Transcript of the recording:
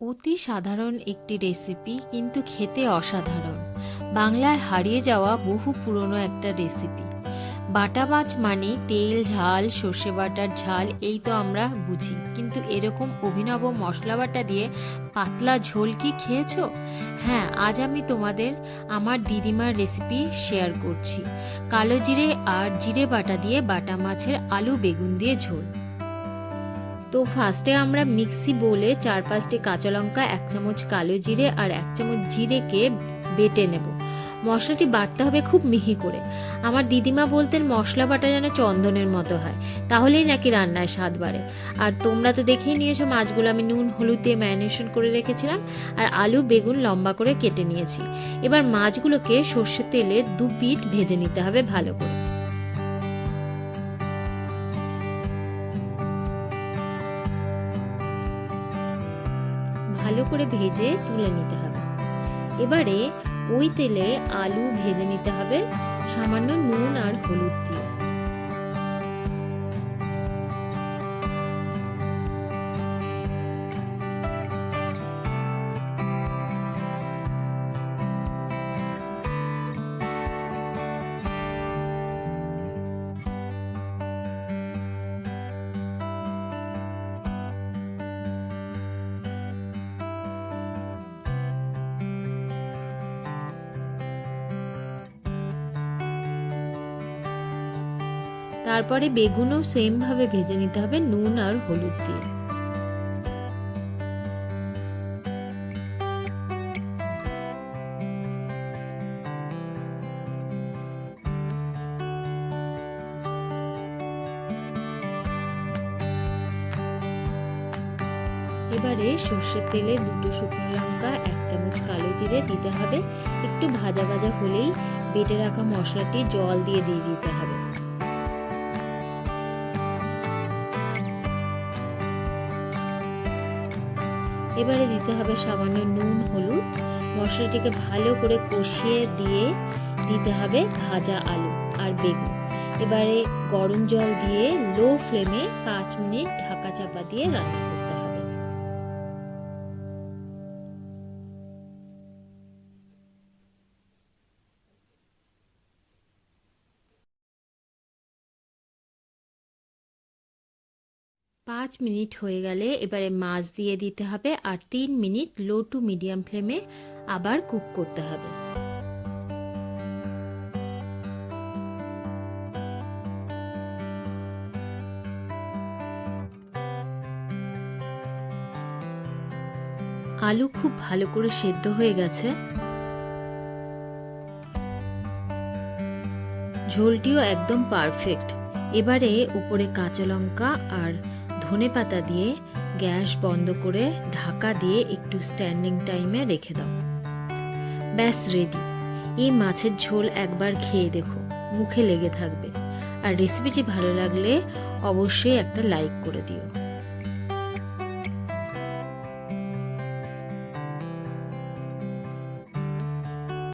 অতি সাধারণ একটি রেসিপি কিন্তু খেতে অসাধারণ। বাংলায় হারিয়ে যাওয়া বহু পুরনো একটা রেসিপি বাটা মাছ মানে তেল, ঝাল, সর্ষে বাটার ঝাল, এই তো আমরা বুঝি। কিন্তু এরকম অভিনব মশলা বাটা দিয়ে পাতলা ঝোল কি খেয়েছো? হ্যাঁ আজ আমি তোমাদের আমার দিদিমার রেসিপি শেয়ার করছি। কালো জিরে আর জিরে বাটা দিয়ে বাটা মাছের আলু বেগুন দিয়ে ঝোল। তো ফার্স্টে আমরা মিক্সি বলে চার পাঁচটি কাঁচা লঙ্কা, এক চামচ কালো জিরে আর এক চামচ জিরেকে বেটে নেব। মশলাটি বাটতে হবে খুব মিহি করে। আমার দিদিমা বলতেন, মশলা বাটা যেন চন্দনের মতো হয়। তাহলেই নাকি রান্নায় স্বাদ বাড়ে। আর তোমরা তো দেখেই নিয়েছো, মাছগুলো আমি নুন, হলুদ দিয়ে ম্যারিনেশন করে রেখেছিলাম আর আলু, বেগুন লম্বা করে কেটে নিয়েছি। এবার মাছগুলোকে সর্ষের তেলে দু পিঠ ভেজে নিতে হবে ভালো করে। ভালো করে ভেজে তুলে নিতে হবে। এবারে ওই তেলে আলু ভেজে নিতে হবে, সামান্য নুন আর হলুদ দিয়ে। তারপরে বেগুনও সেম ভাবে ভেজে নিতে হবে নুন আর হলুদ দিয়ে। এবারে সর্ষের তেলে দুটো শুকনো লঙ্কা, এক চামচ কালো জিরে দিতে হবে। একটু ভাজা ভাজা হলেই বেটে রাখা মশলাটি জল দিয়ে দিয়ে দিতে হবে। এবারে দিতে হবে সামান্য নুন, হলুদ। মশলাটিকে ভালো করে কষিয়ে দিয়ে দিতে হবে ভাজা আলু আর বেগুন। এবারে গরম জল দিয়ে লো ফ্লেমে পাঁচ মিনিট ঢাকা চাপা দিয়ে রান্না করতে হবে। পাঁচ মিনিট হয়ে গেলে এবারে মাছ দিয়ে দিতে হবে আর তিন মিনিট লো টু মিডিয়াম ফ্লেমে আবার কুক করতে হবে। আলু খুব ভালো করে সেদ্ধ হয়ে গেছে। ঝোলটিও একদম পারফেক্ট। এবারে উপরে কাঁচা লঙ্কা আর ধনে পাতা দিয়ে গ্যাস বন্ধ করে ঢাকা দিয়ে একটু স্ট্যান্ডিং টাইমে রেখে দাও। ব্যাস রেডি এই মাছের ঝোল একবার খেয়ে দেখো, মুখে লেগে থাকবে। আর রেসিপিটি ভালো লাগলে অবশ্যই একটা লাইক করে দিও।